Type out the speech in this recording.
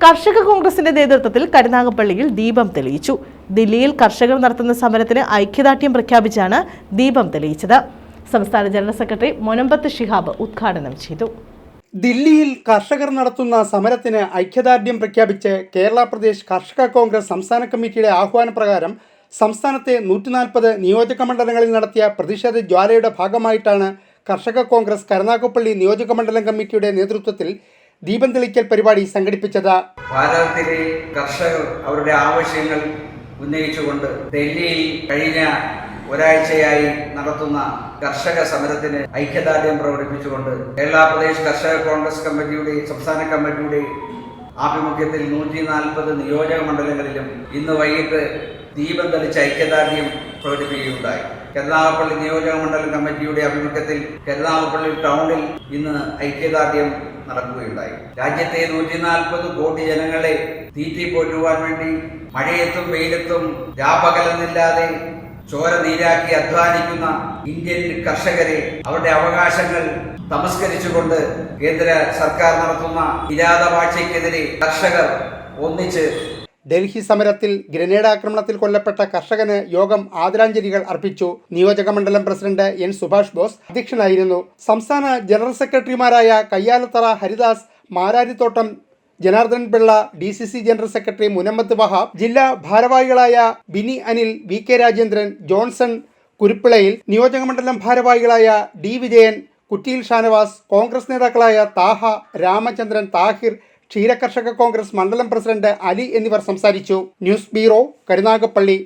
കർഷക കോൺഗ്രസിന്റെ നേതൃത്വത്തിൽ കരുനാഗപ്പള്ളിയിൽ ദീപം തെളിയിച്ചു. ദില്ലിയിൽ കർഷകർ നടത്തുന്ന സമരത്തിന് ഐക്യദാർഢ്യം പ്രഖ്യാപിച്ചാണ് ദീപം തെളിയിച്ചത്. സംസ്ഥാന ജനറൽ സെക്രട്ടറി മൊനമ്പത്ത് ഷിഹാബ് ഉദ്ഘാടനം ചെയ്തു. ദില്ലിയിൽ കർഷകർ നടത്തുന്ന സമരത്തിന് ഐക്യദാർഢ്യം പ്രഖ്യാപിച്ച് കേരള പ്രദേശ് കർഷക കോൺഗ്രസ് സംസ്ഥാന കമ്മിറ്റിയുടെ ആഹ്വാനപ്രകാരം സംസ്ഥാനത്തെ നൂറ്റി നാൽപ്പത് നിയോജക മണ്ഡലങ്ങളിൽ നടത്തിയ പ്രതിഷേധ ജ്വാലയുടെ ഭാഗമായിട്ടാണ് കർഷക കോൺഗ്രസ് കരുനാഗപ്പള്ളി നിയോജക മണ്ഡലം കമ്മിറ്റിയുടെ നേതൃത്വത്തിൽ ദീപം തെളിക്കൽ പരിപാടി സംഘടിപ്പിച്ചത് ഭാരതത്തിലെ കർഷകർ അവരുടെ ആവശ്യങ്ങൾ ഉന്നയിച്ചുകൊണ്ട് ഡൽഹിയിൽ കഴിഞ്ഞ ഒരാഴ്ചയായി നടത്തുന്ന കർഷക സമരത്തിന് ഐക്യദാർഢ്യം പ്രകടിപ്പിച്ചുകൊണ്ട് കേരള പ്രദേശ് കർഷക കോൺഗ്രസ് കമ്മിറ്റിയുടെ സംസ്ഥാന കമ്മിറ്റിയുടെ ആഭിമുഖ്യത്തിൽ നൂറ്റി നാൽപ്പത് നിയോജക മണ്ഡലങ്ങളിലും ഇന്ന് വൈകിട്ട് ദീപം തെളിച്ച് ഐക്യദാർഢ്യം പ്രകടിപ്പിക്കുകയുണ്ടായി. കരുനാഗപ്പള്ളി നിയോജക മണ്ഡലം കമ്മിറ്റിയുടെ ആഭിമുഖ്യത്തിൽ കരുനാഗപ്പള്ളി ടൗണിൽ ഇന്ന് ഐക്യദാർഢ്യം നടക്കുകയുണ്ടായി. രാജ്യത്തെ നൂറ്റി നാൽപ്പത് കോടി ജനങ്ങളെ തീറ്റി പോറ്റുവാൻ വേണ്ടി മഴയത്തും വെയിലത്തും രാപകലെന്നില്ലാതെ ചോര നീരാക്കി അധ്വാനിക്കുന്ന ഇന്ത്യൻ കർഷകരെ അവരുടെ അവകാശങ്ങൾ തമസ്കരിച്ചുകൊണ്ട് കേന്ദ്ര സർക്കാർ നടത്തുന്ന കിരാതവാഴ്ചയ്ക്കെതിരെ കർഷകർ ഒന്നിച്ച് ഡൽഹി സമരത്തിൽ ഗ്രനേഡ് ആക്രമണത്തിൽ കൊല്ലപ്പെട്ട കർഷകന് യോഗം ആദരാഞ്ജലികൾ അർപ്പിച്ചു. നിയോജക മണ്ഡലം പ്രസിഡന്റ് എൻ സുഭാഷ് ബോസ് അധ്യക്ഷനായിരുന്നു. സംസ്ഥാന ജനറൽ സെക്രട്ടറിമാരായ Kayyalathara Haridas Mararithottam Janardhan Pillai D C C general secretary Muhammad Wahab ജില്ലാ ഭാരവാഹികളായ Bini Anil V K Rajendran Johnson Kuruppilayil നിയോജക മണ്ഡലം ഭാരവാഹികളായ ഡി വിജയൻ കുറ്റിയിൽ ഷാനവാസ് കോൺഗ്രസ് നേതാക്കളായ താഹ രാമചന്ദ്രൻ താഹിർ ക്ഷീരകർഷക കോൺഗ്രസ് മണ്ഡലം പ്രസിഡന്റ് അലി എന്നിവർ സംസാരിച്ചു. News bureau Karunagappally.